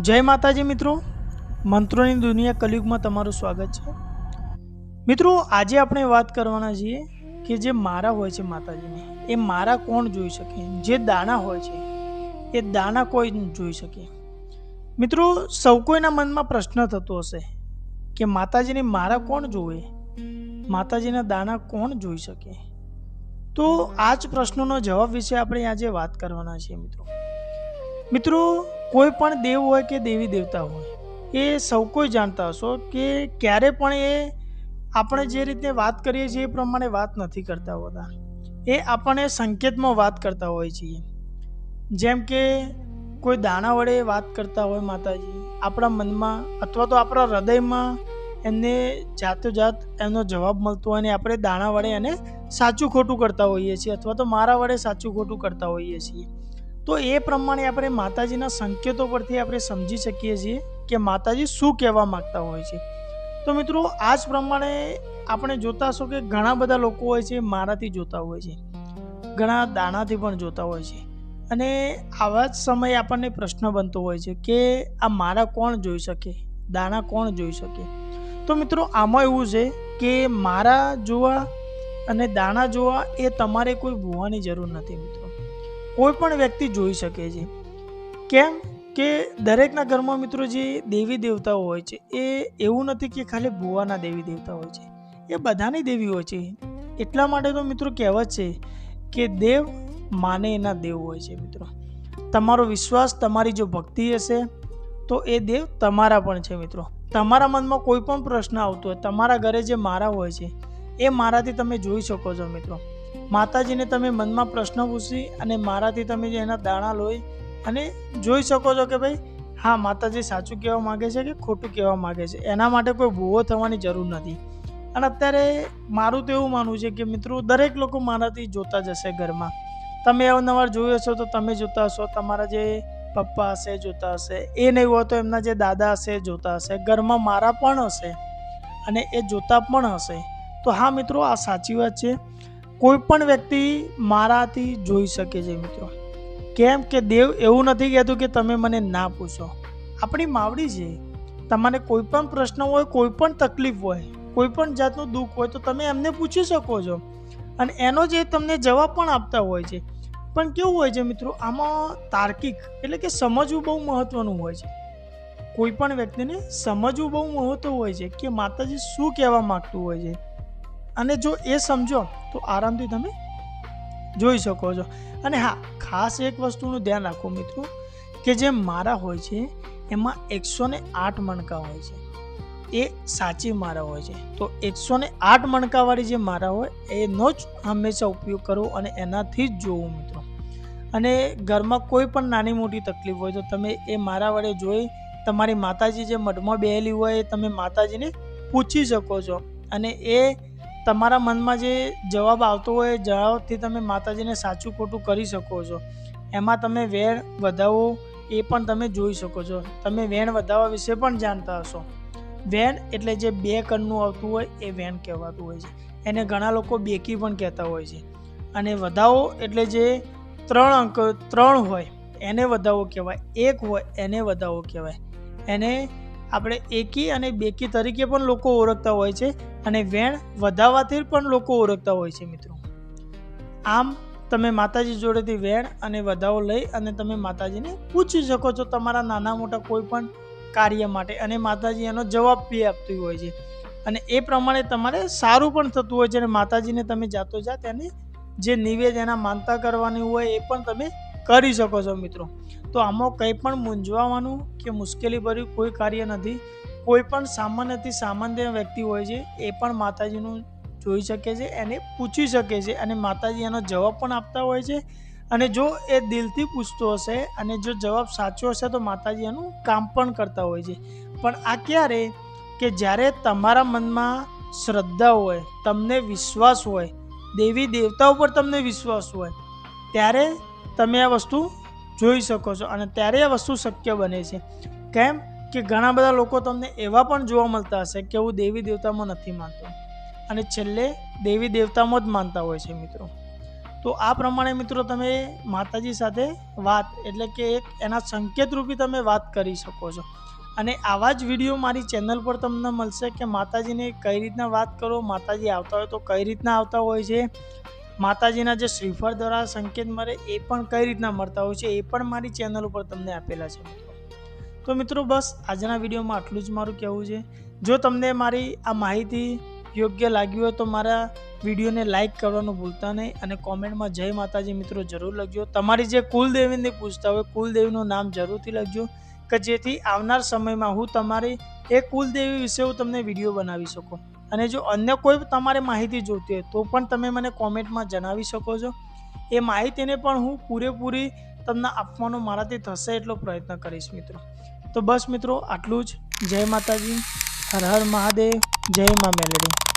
જય માતાજી મિત્રો. મંત્રોની દુનિયા કલયુગમાં તમારું સ્વાગત છે. મિત્રો, આજે આપણે વાત કરવાના છીએ કે જે મારા હોય છે માતાજીને, એ મારા કોણ જોઈ શકે? જે દાણા હોય છે, એ દાણા કોઈ જોઈ શકે? મિત્રો, સૌ કોઈના મનમાં પ્રશ્ન થતો હશે કે માતાજીને મારા કોણ જોવે? માતાજીના દાણા કોણ જોઈ શકે? તો આ જ પ્રશ્નોનો જવાબ વિશે આપણે આજે વાત કરવાના છીએ મિત્રો. મિત્રો કોઈ પણ દેવ હોય કે દેવી દેવતા હોય, એ સૌ કોઈ જાણતા હશો કે ક્યારે પણ એ આપણે જે રીતે વાત કરીએ છીએ એ પ્રમાણે વાત નથી કરતા હોતા. એ આપણને સંકેતમાં વાત કરતા હોય છીએ. જેમ કે કોઈ દાણા વડે વાત કરતા હોય માતાજી, આપણા મનમાં અથવા તો આપણા હૃદયમાં એમને જાતો જાત એનો જવાબ મળતો હોય અને આપણે દાણા વડે એને સાચું ખોટું કરતા હોઈએ છીએ અથવા તો મારા વડે સાચું ખોટું કરતા હોઈએ છીએ. તો એ પ્રમાણે આપણે માતાજીના સંકેતો પરથી આપણે સમજી શકીએ છીએ કે માતાજી શું કહેવા માગતા હોય છે. તો મિત્રો આ જ પ્રમાણે આપણે જોતા હશો કે ઘણા બધા લોકો હોય છે, મારાથી જોતા હોય છે. ઘણા દાણાથી પણ જોતા હોય છે. અને આવા જ સમયે આપણને પ્રશ્ન બનતો હોય છે કે આ મારા કોણ જોઈ શકે? દાણા કોણ જોઈ શકે? તો મિત્રો, આમાં એવું છે કે મારા જોવા અને દાણા જોવા એ તમારે કોઈ ભૂવાની જરૂર નથી મિત્રો. કોઈ પણ વ્યક્તિ જોઈ શકે છે. કેમ કે દરેકના ઘરમાં મિત્રો જે દેવી દેવતાઓ હોય છે, એ એવું નથી કે ખાલી ભુવાના દેવી દેવતા હોય છે. એ બધાની દેવી હોય છે. એટલા માટે તો મિત્રો કહેવત છે કે દેવ માને એના દેવ હોય છે મિત્રો. તમારો વિશ્વાસ, તમારી જો ભક્તિ હશે, તો એ દેવ તમારા પણ છે મિત્રો. તમારા મનમાં કોઈ પણ પ્રશ્ન આવતો હોય, તમારા ઘરે જે મારા હોય છે, એ મારાથી તમે જોઈ શકો છો મિત્રો. માતાજીને તમે મનમાં પ્રશ્ન પૂછી અને મારાથી તમે જે એના દાણા લોહી અને જોઈ શકો છો કે ભાઈ, હા, માતાજી સાચું કહેવા માગે છે કે ખોટું કહેવા માગે છે? એના માટે કોઈ ભૂવો થવાની જરૂર નથી. અને અત્યારે મારું તો એવું માનવું છે કે મિત્રો, દરેક લોકો મારાથી જોતા જ હશે ઘરમાં. તમે અવારનવાર જોયું હશો તો તમે જોતા હશો, તમારા જે પપ્પા હશે જોતા હશે, એ નહીં હોય તો એમના જે દાદા હશે જોતા હશે. ઘરમાં મારા પણ હશે અને એ જોતા પણ હશે. તો હા મિત્રો, આ સાચી વાત છે. કોઈ પણ વ્યક્તિ મારાથી જોઈ શકે છે મિત્રો. કેમ કે દેવ એવું નથી કહેતું કે તમે મને ના પૂછો. આપણી માવડી છે. તમારે કોઈ પણ પ્રશ્ન હોય કોઈ પણ તકલીફ હોય કોઈ પણ જાતનું દુઃખ હોય તો તમે એમને પૂછી શકો છો. અને એનો જે તમને જવાબ પણ આપતા હોય છે. પણ કેવું હોય છે મિત્રો, આમાં તાર્કિક એટલે કે સમજવું બહુ મહત્વનું હોય છે. કોઈ પણ વ્યક્તિને સમજવું બહુ મહત્વ હોય છે કે માતાજી શું કહેવા માગતું હોય છે. અને જો એ સમજો, તો આરામથી તમે જોઈ શકો છો. અને હા, ખાસ એક વસ્તુનું ધ્યાન રાખો મિત્રો, કે જે મારા હોય છે, એમાં એકસો ને આઠ મણકા હોય છે. એ સાચી મારા હોય છે. તો એકસો ને આઠ મણકાવાળી જે મારા હોય, એનો જ હંમેશા ઉપયોગ કરવો અને એનાથી જ જોવું મિત્રો. અને ઘરમાં કોઈ પણ નાની મોટી તકલીફ હોય, તો તમે એ મારા વડે જોઈ તમારી માતાજી જે મઢમાં બેહેલી હોય, એ તમે માતાજીને પૂછી શકો છો. અને એ તમારા મનમાં જે જવાબ આવતો હોય એ જવાબથી તમે માતાજીને સાચું ખોટું કરી શકો છો. એમાં તમે વેણ વધાવો એ પણ તમે જોઈ શકો છો. તમે વેણ વધાવવા વિશે પણ જાણતા હશો. વેણ એટલે જે બે કણનું આવતું હોય એ વેણ કહેવાતું હોય છે. એને ઘણા લોકો બેકી પણ કહેતા હોય છે. અને વધાવો એટલે જે ત્રણ અંક, ત્રણ હોય એને વધાવો કહેવાય. એક હોય એને વધાવો કહેવાય. એને આપણે એકી અને બેકી તરીકે પણ લોકો ઓળખતા હોય છે અને વેણ વધાવવાથી પણ લોકો ઓળખતા હોય છે મિત્રો. આમ તમે માતાજી જોડેથી વેણ અને વધાવો લઈ અને તમે માતાજીને પૂછી શકો છો તમારા નાના મોટા કોઈ પણ કાર્ય માટે અને માતાજી એનો જવાબ બી આપતી હોય છે. અને એ પ્રમાણે તમારે સારું પણ થતું હોય છે અને માતાજીને તમે જાતો જાત એને જે નિવેદ એના માનતા કરવાની હોય એ પણ તમે કરી શકો છો મિત્રો. તો આમાં કંઈ પણ મૂંઝવાનું કે મુશ્કેલી ભર્યું કોઈ કાર્ય નથી. કોઈ પણ સામાન્યથી સામાન્ય વ્યક્તિ હોય છે, એ પણ માતાજીનું જોઈ શકે છે એને પૂછી શકે છે અને માતાજી એનો જવાબ પણ આપતા હોય છે. અને જો એ દિલથી પૂછતો હશે અને જો જવાબ સાચો હશે તો માતાજી એનું કામ પણ કરતા હોય છે. પણ આ ક્યારે? કે જ્યારે તમારા મનમાં શ્રદ્ધા હોય, તમને વિશ્વાસ હોય, દેવી દેવતા ઉપર તમને વિશ્વાસ હોય, ત્યારે તમે આ વસ્તુ જોઈ શકો છો અને ત્યારે આ વસ્તુ શક્ય બને છે. કેમ કે ઘણા બધા લોકો તમને એવા પણ જોવા મળતા હશે કે હું દેવી દેવતામાં નથી માનતો. અને છેલ્લે દેવી દેવતામાં જ માનતા હોય છે મિત્રો. તો આ પ્રમાણે મિત્રો તમે માતાજી સાથે વાત એટલે કે એક એના સંકેત રૂપી તમે વાત કરી શકો છો. અને આવા જ વીડિયો મારી ચેનલ પર તમને મળશે કે માતાજીને કઈ રીતના વાત કરો, માતાજી આવતા હોય તો કઈ રીતના આવતા હોય છે માતાજીના જે શ્રીફળ દ્વારા સંકેત મળે એ પણ કઈ રીતના મળતા હોય છે એ પણ મારી ચેનલ ઉપર તમને આપેલા છે તો મિત્રો બસ આજના વિડીયોમાં આટલું જ મારું કહેવું છે. જો તમને મારી આ માહિતી યોગ્ય લાગ્યું હોય તો મારા વિડીયોને લાઇક કરવાનું ભૂલતા નહીં અને કોમેન્ટમાં જય માતાજી મિત્રો જરૂર લખજો. તમારી જે કુલદેવીને પૂછતા હોય કુલદેવીનું નામ જરૂરથી લખજો કે જેથી આવનાર સમયમાં હું તમારી એ કુલદેવી વિશે હું તમને વીડિયો બનાવી શકું. અને જો અન્ય કોઈ તમારે માહિતી જોઈતી હોય તો પણ તમે મને કોમેન્ટમાં જણાવી શકો છો. એ માહિતીને પણ હું પૂરેપૂરી તમને આપવાનો મારાથી થશે એટલો પ્રયત્ન કરીશ મિત્રો. તો બસ મિત્રો, આટલું જ. જય માતાજી. હર હર મહાદેવ. જય મા મેલડી.